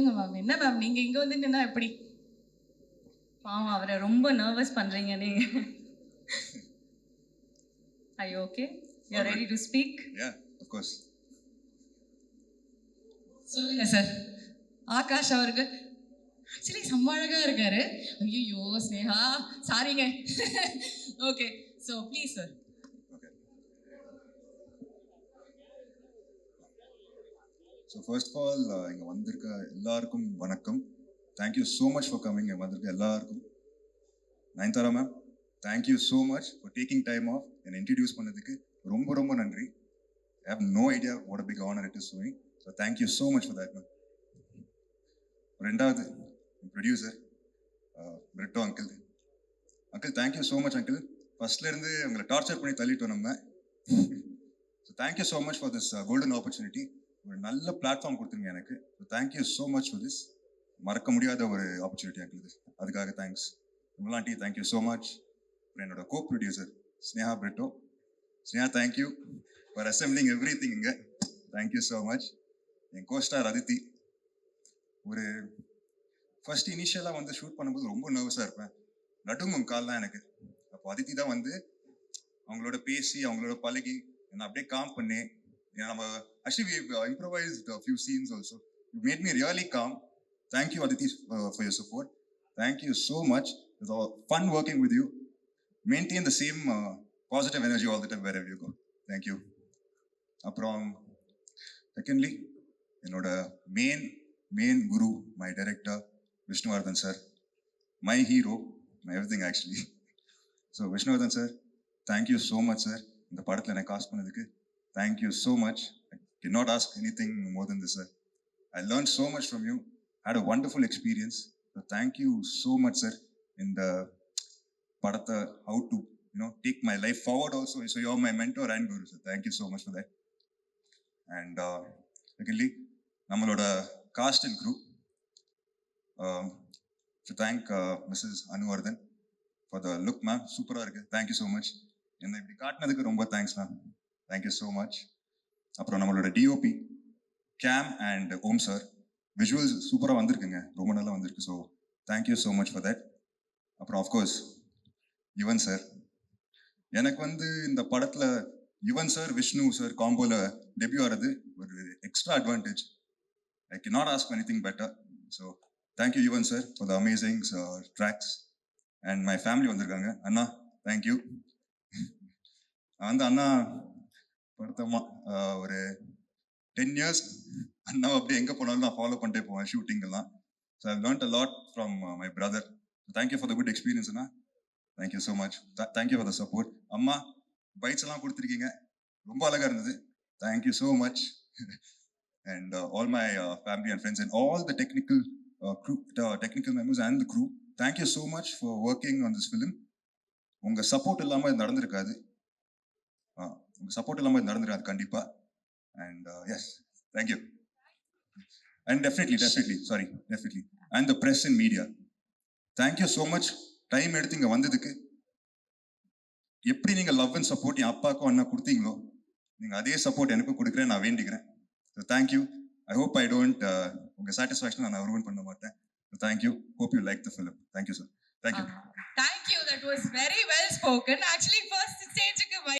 என்ன மேம் நீங்க இங்க வந்து நின்னா எப்படி? பாவம் அவரை ரொம்ப நர்வஸ் பண்றீங்க நீங்க. I okay you ready to speak Yeah, of course. சொல்லுங்க சார் ஆகாஷ் அவர்கள் ஆக்சுவலி செம்ம இருக்காரு. ஐயோ ஸ்னேகா. சாரிங்க okay so please sir so first of all இங்கே வந்திருக்க எல்லாருக்கும் வணக்கம். Thank you so much for coming இங்கே வந்திருக்க எல்லாருக்கும். Nayanthara ma'am thank you so much for taking time off என்னை இன்ட்ரடியூஸ் பண்ணதுக்கு ரொம்ப ரொம்ப நன்றி. I have no idea what big honour it is doing so thank you so much for that ma'am ரெண்டாவது producer Brito uncle uncle thank you so much uncle ஃபர்ஸ்ட்லேருந்து உங்களை torture பண்ணி தள்ளிட்டோம் நம்ம. So thank you so much for this golden opportunity ஒரு நல்ல platform கொடுத்துருங்க எனக்கு. Thank you so much for this மறக்க முடியாத ஒரு ஆப்பர்ச்சுனிட்டி எங்களுக்கு இது. அதுக்காக தேங்க்ஸ் விமலாண்டி தேங்க்யூ ஸோ மச் அப்புறம் என்னோட co producer Sneha Brito Sneha thank you for assembling everything இங்கே தேங்க்யூ ஸோ மச் என் கோஸ்டார் அதித்தி. ஒரு ஃபர்ஸ்ட் இனிஷியலாக வந்து ஷூட் பண்ணும்போது ரொம்ப நர்வஸாக இருப்பேன். நடுங்கும் கால்லாம் எனக்கு. அப்போ அதித்தி தான் வந்து அவங்களோட பேசி அவங்களோட பழகி என்னை அப்படியே காம் பண்ணி நம்ம ஏன்னா நம்ம actually improvise few scenes also you made me really calm thank you Aditi for your support thank you so much it's fun working with you maintain the same positive energy all the time where you go thank you அப்புறம் secondly என்னோட main main guru my director Vishnuvardhan sir my hero my everything actually so Vishnuvardhan sir thank you so much sir இந்த படத்தில் எனக்கு காசு பண்ணதுக்கு thank you so much I not ask anything more then this sir I learn so much from you had a wonderful experience thank you so much sir இந்த படத்தை how to you know take my life forward also so you my mentor and guru sir thank you so much for that and secondly நம்மளோட cast and group to thank Mrs Anuvardhan for the look ma'am சூப்பராக இருக்கு thank you so much என்னை இப்படி காட்டினதுக்கு ரொம்ப thanks ma'am thank you so much அப்புறம் நம்மளோட DOP game and Om sir visuals சூப்பராக வந்திருக்குங்க. ரொம்ப நல்லா வந்திருக்கு. So thank you so much for that அப்புறம் ஆஃப்கோர்ஸ் யுவன் சார் எனக்கு வந்து இந்த படத்தில் யுவன் சார் விஷ்ணு சார் காம்போவில் டெபியூ ஆகிறது ஒரு extra advantage I can not ask any thing better so thank you Yuvan sir for the amazing tracks and my family வந்திருக்காங்க. அண்ணா தேங்க்யூ நான் வந்து அண்ணா வருத்தமா ஒரு டென் இயர்ஸ் அண்ணா அப்படியே எங்கே போனாலும் நான் ஃபாலோ பண்ணிட்டே போவேன் ஷூட்டிங் எல்லாம். So I learned a lot from my brother thank you for the good experience Anna. Thank you so much thank you for the support அம்மா பைட்ஸ் எல்லாம் கொடுத்துருக்கீங்க. ரொம்ப அழகா இருந்தது. Thank you so much and all my family and friends and all the technical crew technical members and the crew thank you so much for working on this film உங்கள் support இல்லாமல் நடந்திருக்காது. உங்க support இல்லாமல் இது நடந்திருக்காது கண்டிப்பா. And yes thank you and definitely definitely sorry definitely and the press in media thank you so much time எடுத்து இங்கே வந்ததுக்கு. எப்படி நீங்கள் லவ் அண்ட் சப்போர்ட் என் அப்பாவுக்கும் அண்ணா கொடுத்தீங்களோ நீங்கள் அதே சப்போர்ட் எனக்கும் கொடுக்குறேன் நான் வேண்டிக்கிறேன். So thank you I hope I don't உங்கள் சாட்டிஸ்ஃபேக்ஷன் நான் ruin பண்ண மாட்டேன். Thank you hope you like the film thank you sir thank you thank you that was very well spoken actually first ஸ்டேஜுக்கு